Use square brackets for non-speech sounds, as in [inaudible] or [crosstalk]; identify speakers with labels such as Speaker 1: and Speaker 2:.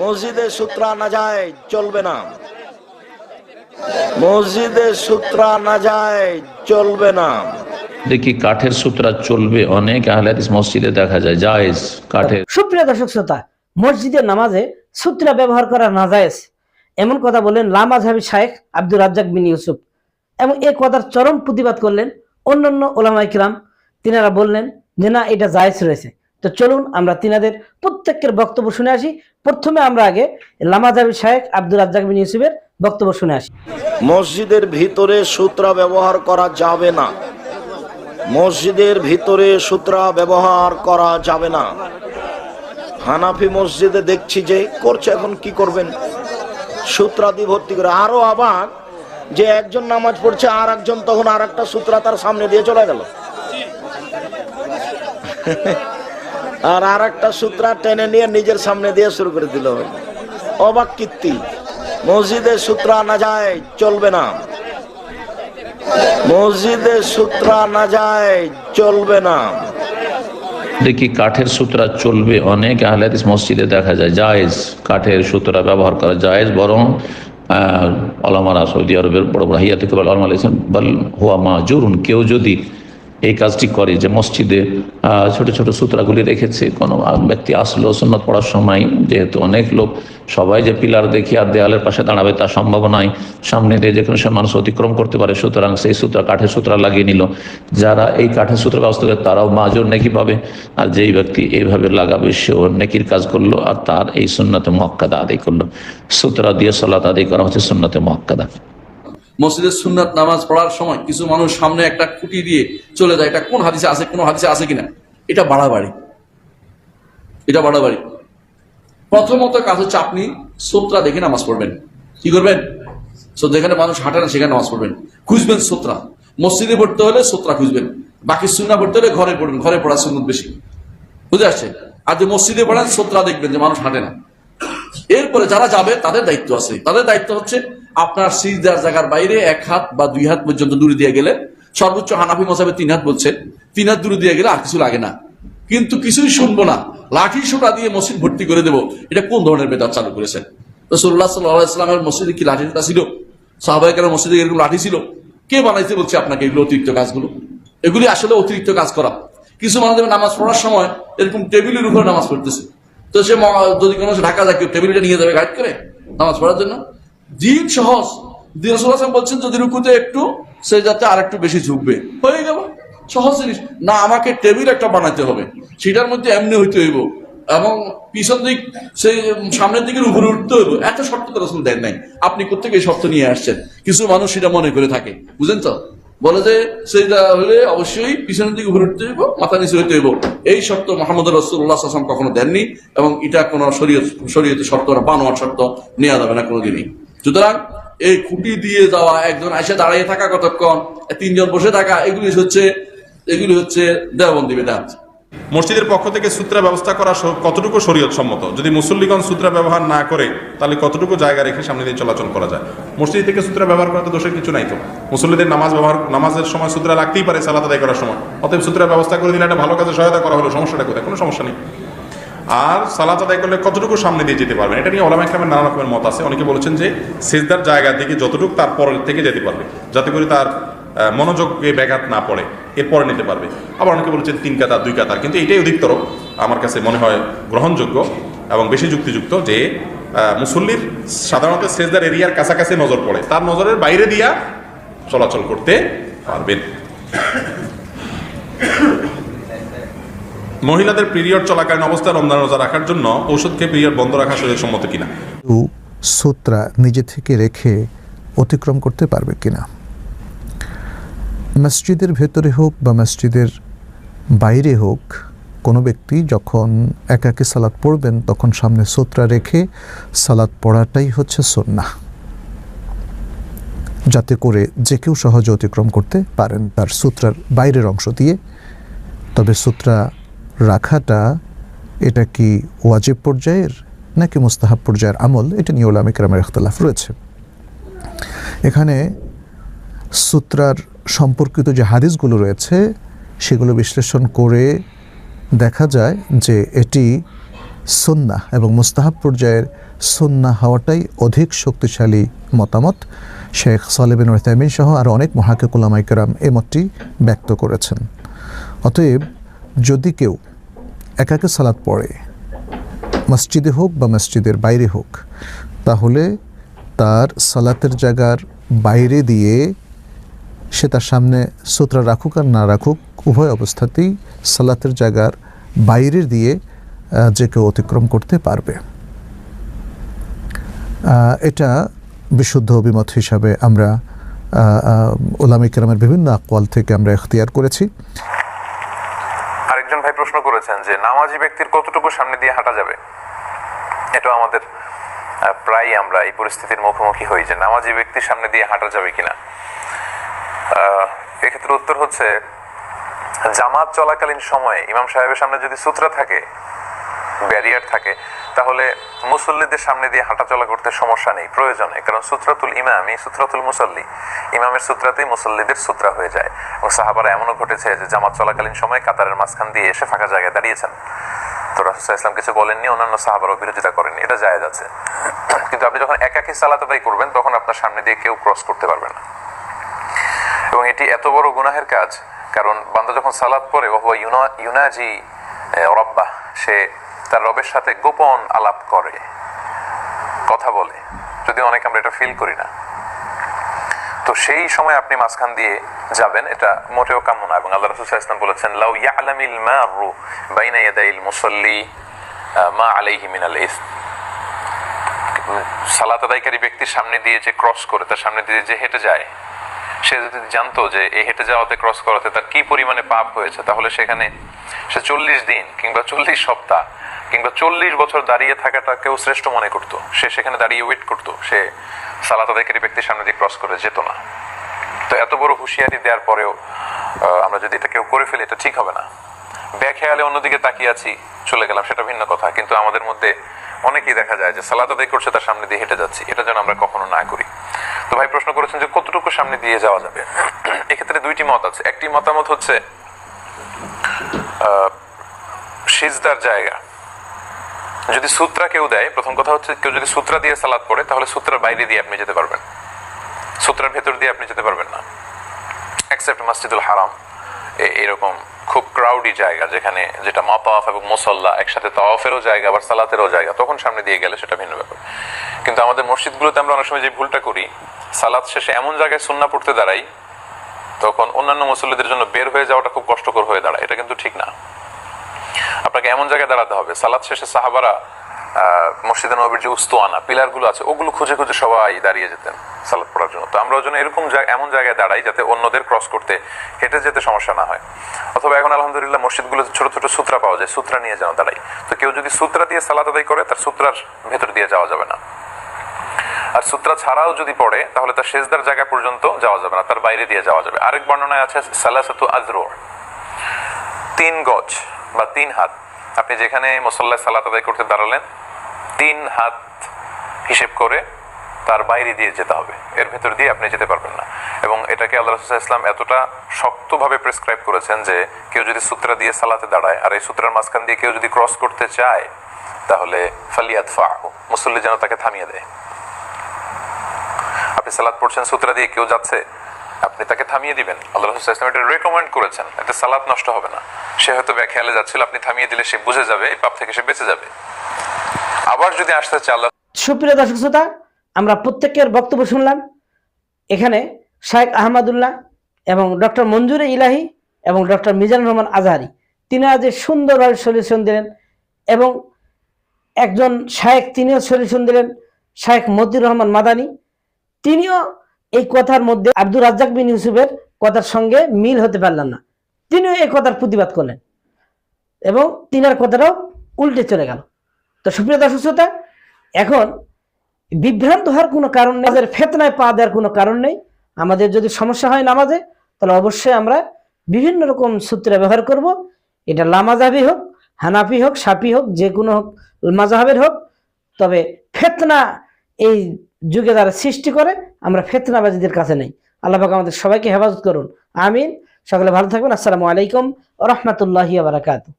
Speaker 1: মসজিদে সূত্রা না যায় চলবে না। মসজিদে সূত্রা না যায় চলবে না।
Speaker 2: দেখি কাঠের সূত্রা চলবে অনেক আহলে মসজিদে দেখা যায় জায়েজ কাঠের।
Speaker 3: সুপ্রিয় দর্শক শ্রোতা মসজিদের নামাজে সূত্রা ব্যবহার করা না নাজায়েজ এমন কথা বললেন লামাজহাবি শায়েখ আব্দুর রাজ্জাক বিন ইউসুফ। এবং এই কথার চরম প্রতিবাদ করলেন অন্যান্য ওলামাই কিরাম তিনারা বললেন যে না এটা জায়েজ রয়েছে। তো চলুন আমরা তিনাদের প্রত্যেকের বক্তব্য শুনে আসি। প্রথমে আমরা আগে লামাজহাবি শায়েখ আব্দুর রাজ্জাক ইউসুফের বক্তব্য শুনে আসি।
Speaker 1: মসজিদের ভিতরে সূত্রা ব্যবহার করা যাবে না। মসজিদের ভিতরে সূত্রা ব্যবহার করা যাবে না। হানাফি মসজিদে দেখছি যে করছে, এখন কি করবেন? সূত্রা দিয়ে ভর্তি করে। আরও আবার যে একজন নামাজ পড়ছে আর একজন তখন আর একটা সূত্রা তার সামনে দিয়ে চলে গেল। আর আর একটা সূত্রা টেনে নিয়ে নিজের সামনে দিয়ে শুরু করে দিল। অবাক কীর্তি। মসজিদে সূত্রা না যায়, চলবে না। মসজিদে সূত্রা না যায়, চলবে না।
Speaker 2: দেখি কাঠের সূত্রা চলবে, অনেক আহলে হাদিস মসজিদে দেখা যায়। জায়েজ কাঠের সূত্রা ব্যবহার করা জায়েজ, বরং আলামারা সৌদি আরবের বড় বড় হিয়া থেকে আলম হুয়া মাজুরুন। কেউ যদি এই কাজটি করে যে মসজিদে ছোট ছোট সূত্রাগুলি রেখেছে। কোনো ব্যক্তি আসলো সুন্নত পড়ার সময়, যেহেতু অনেক লোক, সবাই যে পিলার দেখি আর দেয়ালের পাশে দাঁড়াবে তার সম্ভব নয়। সামনে দিয়ে যে কোনো মানুষ অতিক্রম করতে পারে, সুতরাং সেই সূত্র কাঠের সূত্র লাগিয়ে নিল। যারা এই কাঠের সূত্র ব্যবস্থা করে, তারাও মাজর নেকি পাবে। আর যেই ব্যক্তি এইভাবে লাগাবে, সেও নেকির কাজ করল আর তার এই সুন্নতে মক্কাদা আদায় করল। সূত্রা দিয়ে সলাত আদায় করা হচ্ছে সুন্নতে মক্কাদা
Speaker 4: মসজিদের সুন্নাত নামাজ পড়ার সময় কিছু মানুষ সামনে একটা খুঁটি দিয়ে চলে যায়, এটা কোন হাদিসে আছে, কোন হাদিসে আছে কিনা? এটা বাড়াবাড়ি। এটা বাড়াবাড়ি। প্রথমত কাজ হচ্ছে আপনি সোত্রা দেখে নামাজ পড়বেন। কি করবেন? যেখানে মানুষ হাঁটে না, সেখানে নামাজ পড়বেন। খুঁজবেন সোত্রা। মসজিদে পড়তে হলে সোত্রা খুঁজবেন। বাকি সুন্না পড়তে হলে ঘরে পড়বেন, ঘরে পড়ার সুন্নত বেশি। বুঝে আসছে? আর যে মসজিদে পড়েন, সোত্রা দেখবেন যে মানুষ হাঁটে না। এরপরে যারা যাবে, তাদের দায়িত্ব আছে। তাদের দায়িত্ব হচ্ছে আপনার সিজদার জায়গার বাইরে এক হাত বা দুই হাত পর্যন্ত দূরে দিয়ে গেলে, সর্বোচ্চ হানাফি মজাবে তিন হাত বলছে তিন হাত দূরে দিয়ে গেলে আর কিছু লাগে না। কিন্তু কিছুই শুনব না। লাঠি সোটা দিয়ে মসজিদ ভর্তি করে দেবো। এটা কোন ধরনের বেদাত চালু করেছেন? রসুল্লাহ সাল্লাহ মসজিদে কি লাঠি ছিল? সাহবাহিকের মসজিদে এরকম লাঠি ছিল? কে বানাইছে বলছে আপনাকে এগুলো অতিরিক্ত কাজগুলো? এগুলি আসলে অতিরিক্ত কাজ করা। কিছু মানুষ নামাজ পড়ার সময় এরকম টেবিলের উপরে নামাজ পড়তেছে। তো সে যদি কোনো ঢাকা যায় কেউ টেবিলটা নিয়ে যাবে গাইড করে নামাজ পড়ার জন্য? দিন সহজ। দিন বলছেন, যদি রুকুতে একটু, সে যাতে আর একটু বেশি ঝুঁকবে। হয়ে গেল। সহজ জিনিস। না, আমাকে টেবিল একটা বানাতে হবে। সেটার মধ্যে এমনি হইতে হইব। এবং পিছন দিক, সেই সামনের দিকের উপরে উঠতে হইব। এত শর্ত তো রসুল দেন নাই। আপনি কোথেকে এই শর্ত নিয়ে আসছেন? কিছু মানুষ সেটা মনে করে থাকে। বুঝেন তো? বলে যে সেটা হলে অবশ্যই পিছনের দিকে উপরে উঠতে হইব, মাথা নিচে হইতে হইব। এই শর্ত মোহাম্মদ রসুল্লাহ আসলাম কখনো দেননি এবং এটা কোনো শরীয়ত শরীয়তে শর্ত না, বানোয়ার শর্ত নেওয়া যাবে না কোনোদিনই। সুতরাং এই খুঁটি দিয়ে যাওয়া, একজন এসে দাঁড়িয়ে থাকা কতক্ষণ তিনজন বসে থাকা, এগুলি হচ্ছে এগুলি হচ্ছে দেওবন্দি বেদাত
Speaker 5: মসজিদের পক্ষ থেকে সূত্রা ব্যবস্থা করা কতটুকু শরীয়ত সম্মত যদি মুসল্লিগণ সূত্রা ব্যবহার না করে, তাহলে কতটুকু জায়গা রেখে সামনে দিয়ে চলাচল করা যায়? মসজিদ থেকে সূত্রা ব্যবহার করা তো দোষের কিছু নাই তো। মুসল্লিদের নামাজ ব্যবহার, নামাজের সময় সূত্রা লাগতেই পারে সালাত আদায় করার সময়। অতএব সূত্রা ব্যবস্থা করে দিলে একটা ভালো কাজে সহায়তা করা হলো, সমস্যাটা কোথায়? কোনো সমস্যা নেই। আর সালাত আদায় করলে কতটুকু সামনে দিয়ে যেতে পারবেন? এটা নিয়ে ওলামা ইকরামের নানা রকমের মত আছে। অনেকে বলেছেন যে সেজদার জায়গার দিকে যতটুকু তার পরের থেকে যেতে পারবে। যাতে করে তার মনোযোগে ব্যাঘাত না পড়ে এরপরে নিতে পারবে। আবার অনেকে বলেছেন তিন কাতার দুই কাতার কিন্তু এটাই অধিকতর আমার কাছে মনে হয় গ্রহণযোগ্য এবং বেশি যুক্তিযুক্ত যে মুসল্লির সাধারণত সেজদার এরিয়ার কাছাকাছি নজর পড়ে। তার নজরের বাইরে দিয়া চলাচল করতে পারবেন। মহিলাদের পিরিয়ড চলাকালীন অবস্থায় রমজান রোজা রাখার জন্য ঔষধ খেয়ে পিরিয়ড বন্ধ রাখা শরীর সম্মত কিনা
Speaker 6: সূত্রা নিজে থেকে রেখে অতিক্রম করতে পারবে কিনা? মসজিদের ভেতরে হোক বা মসজিদের বাইরে হোক, কোনো ব্যক্তি যখন একাকী সালাদ পড়বেন, তখন সামনে সূত্রা রেখে সালাদ পড়াটাই হচ্ছে সন্না যাতে করে যে কেউ সহজে অতিক্রম করতে পারেন তার সূত্রার বাইরের অংশ দিয়ে। তবে সূত্রা রাখাটা এটা কি ওয়াজিব পর্যায়ের নাকি মুস্তাহাব পর্যায়ের আমল? এটা নিয়ে ওলামে কেরামের ইখতলাফ রয়েছে। এখানে সূত্রার সম্পর্কিত যে হাদিসগুলো রয়েছে, সেগুলো বিশ্লেষণ করে দেখা যায় যে এটি সুন্না এবং মুস্তাহাব পর্যায়ের সুন্না হওয়াটাই অধিক শক্তিশালী মতামত। শেখ সালেবিন রহতামিন সহ আরও অনেক মহাকেকুলামাইকেরাম এই মতটি ব্যক্ত করেছেন। অতএব যদি কেউ একাকে সালাত পড়ে। মসজিদে হোক বা মসজিদের বাইরে হোক, তাহলে তার সালাতের জায়গার বাইরে দিয়ে সে তার সামনে সুতরা রাখুক আর না রাখুক, উভয় অবস্থাতেই সালাতের জায়গার বাইরের দিয়ে যে কেউ অতিক্রম করতে পারবে। এটা বিশুদ্ধ অভিমত হিসাবে আমরা ওলামী কেরামের বিভিন্ন আকওয়াল থেকে আমরা এখতিয়ার করেছি।
Speaker 7: প্রশ্ন করেছেন যে নামাজি ব্যক্তির কতটুকু সামনে দিয়ে হাঁটা যাবে? এটা আমাদের প্রায় আমরা এই পরিস্থিতির মুখোমুখি হই যে নামাজি ব্যক্তির সামনে দিয়ে হাঁটা যাবে কিনা। এক্ষেত্রে উত্তর হচ্ছে, জামাত চলাকালীন সময়ে ইমাম সাহেবের সামনে যদি সূত্রা থাকে, ব্যারিয়ার থাকে, তাহলে মুসল্লিদের সামনে দিয়ে হাঁটাচলা করতে সমস্যা নেই, প্রয়োজনে কারণ সূত্রাতুল ইমামই সূত্রাতুল মুসল্লি। ইমামের সূত্রাতেই মুসল্লিদের সূত্রা হয়ে যায়। এবং সাহাবারা এমনও ঘটেছে যে জামাত চলাকালীন সময় কাতারের মাঝখান দিয়ে এসে ফাঁকা জায়গায় দাঁড়িয়েছেন। তো রাসুল ইসলাম কিছু বলেননি, অন্যান্য সাহাবারও বিরোধিতা করেননি। এটা জায়েজ আছে। কিন্তু আপনি যখন একাকি সালাত আদায় করবেন, তখন আপনার সামনে দিয়ে কেউ ক্রস করতে পারবে না। এবং এটি এত বড় গুনাহের কাজ, কারণ বান্দা যখন সালাত পড়ে, ওহুয়া ইউনা, ইউনাজি রব্বা সে তার রবের সাথে গোপন আলাপ করে। কথা বলে। যদি অনেক আমরা এটা ফিল করি না। তো সেই সময় আপনি মাঝখান দিয়ে যাবেন, এটা মোটেও কাম্য না এবং আল্লাহ রসুল ইসলাম বলেছেন, লাউ ইয়ালামিল মারু বাইনা ইয়াদাইল মুসাল্লি মা আলাইহি মিনাল ইসম সালাত আদায়কারী ব্যক্তির সামনে দিয়ে যে ক্রস করে, তার সামনে দিয়ে যে হেঁটে যায়, সে যদি জানতো যে এই হেঁটে যাওয়াতে ক্রস করাতে তার কি পরিমাণে পাপ হয়েছে, তাহলে সেখানে সে চল্লিশ দিন কিংবা চল্লিশ সপ্তাহ কিংবা চল্লিশ বছর দাঁড়িয়ে থাকাটাকেও শ্রেষ্ঠ মনে করতো। সে সেখানে দাঁড়িয়ে ওয়েট করতো। সে সালাত আদায়কারী ব্যক্তির সামনে দিয়ে ক্রস করে যেত না। তো এত বড় হুঁশিয়ারি দেওয়ার পরেও আমরা যদি এটা কেউ করে ফেলি, এটা ঠিক হবে না। ব্যাখেয়ালে অন্যদিকে তাকিয়ে আছি, চলে গেলাম, সেটা ভিন্ন কথা। কিন্তু আমাদের মধ্যে অনেকেই দেখা যায় যে সালাত আদায় করছে, তার সামনে দিয়ে হেঁটে যাচ্ছি। এটা যেন আমরা কখনো না করি। তো ভাই প্রশ্ন করেছেন যে কতটুকু সামনে দিয়ে যাওয়া যাবে? [clears throat] এক্ষেত্রে দুইটি মত আছে। একটি মতামত হচ্ছে সিজদার জায়গা। যদি সূত্রা কেউ দেয়, প্রথম কথা হচ্ছে কেউ যদি সূত্রা দিয়ে সালাদ পড়ে, তাহলে সূত্রার বাইরে দিয়ে আপনি যেতে পারবেন। সূত্রার ভেতর দিয়ে আপনি যেতে পারবেন না। এক্সেপ্ট মসজিদুল হারাম এরকম খুব ক্রাউডি জায়গা যেখানে যেটা মাতাফ এবং মুসল্লা একসাথে তাওয়াফেরও জায়গা, আবার সালাতেরও জায়গা, তখন সামনে দিয়ে গেলে সেটা ভিন্ন ব্যাপার। কিন্তু আমাদের মসজিদগুলোতে আমরা অনেক সময় যে ভুলটা করি সালাত শেষে এমন জায়গায় সুন্না পড়তে দাঁড়াই, তখন অন্যান্য মুসল্লিদের জন্য বের হয়ে যাওয়াটা খুব কষ্টকর হয়ে দাঁড়ায়। এটা কিন্তু ঠিক না। আপনাকে এমন জায়গায় দাঁড়াতে হবে। সালাদ শেষে সাহাবারা মসজিদে নবীর যে উস্তুয়ানা পিলারগুলো আছে, ওগুলো খুঁজে খুঁজে সবাই দাঁড়িয়ে যেতেন সালাদ পড়ার জন্য। তো আমরা জন্য এরকম এমন জায়গায় দাঁড়াই যাতে অন্যদের ক্রস করতে, হেঁটে যেতে সমস্যা না হয়। অথবা এখন আলহামদুলিল্লাহ মসজিদগুলো ছোট ছোট সূত্রা পাওয়া যায়, সূত্রা নিয়ে যেন দাঁড়াই। তো কেউ যদি সূত্রা দিয়ে সালাদ আদায় করে, তার সূত্রার ভেতর দিয়ে যাওয়া যাবে না। আর সূত্রা ছাড়াও যদি পড়ে, তাহলে তার শেষদার জায়গা পর্যন্ত যাওয়া যাবে না, তার বাইরে দিয়ে যাওয়া যাবে। আরেক বর্ণনায় আছে, সালাসাতু আজরোর তিন গজ। বা তিন হাত। আপনি যেখানে মুসল্লায় সালাত আদায় করতে দাঁড়ালেন, তিন হাত হিসেব করে তার বাইরে দিয়ে যেতে হবে। এর ভেতর দিয়ে আপনি যেতে পারবেন না। এবং এটাকে আল্লাহ রসুল ইসলাম এতটা শক্তভাবে প্রেসক্রাইব করেছেন যে, কেউ যদি সূত্রা দিয়ে সালাতে দাঁড়ায় আর এই সূত্রের মাঝখান দিয়ে কেউ যদি ক্রস করতে চায়, তাহলে ফালিয়াত ফা মুসল্লি যেন তাকে থামিয়ে দেয়। আপনি সালাদ পড়ছেন, সূত্রা দিয়ে কেউ যাচ্ছে আপনি তাকে থামিয়ে দিবেন। আল্লাহ রসুল ইসলাম এটা রেকমেন্ড করেছেন। এতে সালাদ নষ্ট হবে না। সে হয়তো ব্যাখ্যালে যাচ্ছিল, আপনি থামিয়ে দিলে সে বুঝে যাবে, এই পাপ থেকে সে বেঁচে যাবে। আবার যদি আসতে চায় আল্লাহ
Speaker 3: সুপ্রিয় দর্শক শ্রোতা, আমরা প্রত্যেকের বক্তব্য শুনলাম। এখানে শাহেখ আহমদুল্লাহ এবং ডক্টর মঞ্জুরে ইলাহি এবং ডক্টর মিজানুর রহমান আজহারি তিনারা যে সুন্দরভাবে সলিউশন দিলেন এবং একজন শায়েক তিনিও সলিউশন দিলেন, শায়েখ মতিউর রহমান মাদানি। তিনিও এই কথার মধ্যে আব্দুর রাজ্জাক বিন ইউসুফের কথার সঙ্গে মিল হতে পারলেন না। তিনিও এই কথার প্রতিবাদ করলেন এবং তিনার কথাটাও উল্টে চলে গেল। তো সুপ্রিয় দর্শক শ্রোতা, এখন বিভ্রান্ত হওয়ার কোনো কারণ নেই ফেতনায় পা দেওয়ার কোনো কারণ নেই। আমাদের যদি সমস্যা হয় নামাজে, তাহলে অবশ্যই আমরা বিভিন্ন রকম সূত্র ব্যবহার করব। এটা লামাজাবি হোক, হানাফি হোক সাপি হোক, যে কোনো হোক মাজাহাবের হোক, তবে ফেতনা এই যুগে তারা সৃষ্টি করে, আমরা ফেতনাবাজিদের কাছে নেই। আল্লাহ পাক আমাদের সবাইকে হেফাজত করুন। আমিন। সকলে ভালো থাকবেন। আসসালামু আলাইকুম রহমতুল্লাহি বারাকাতু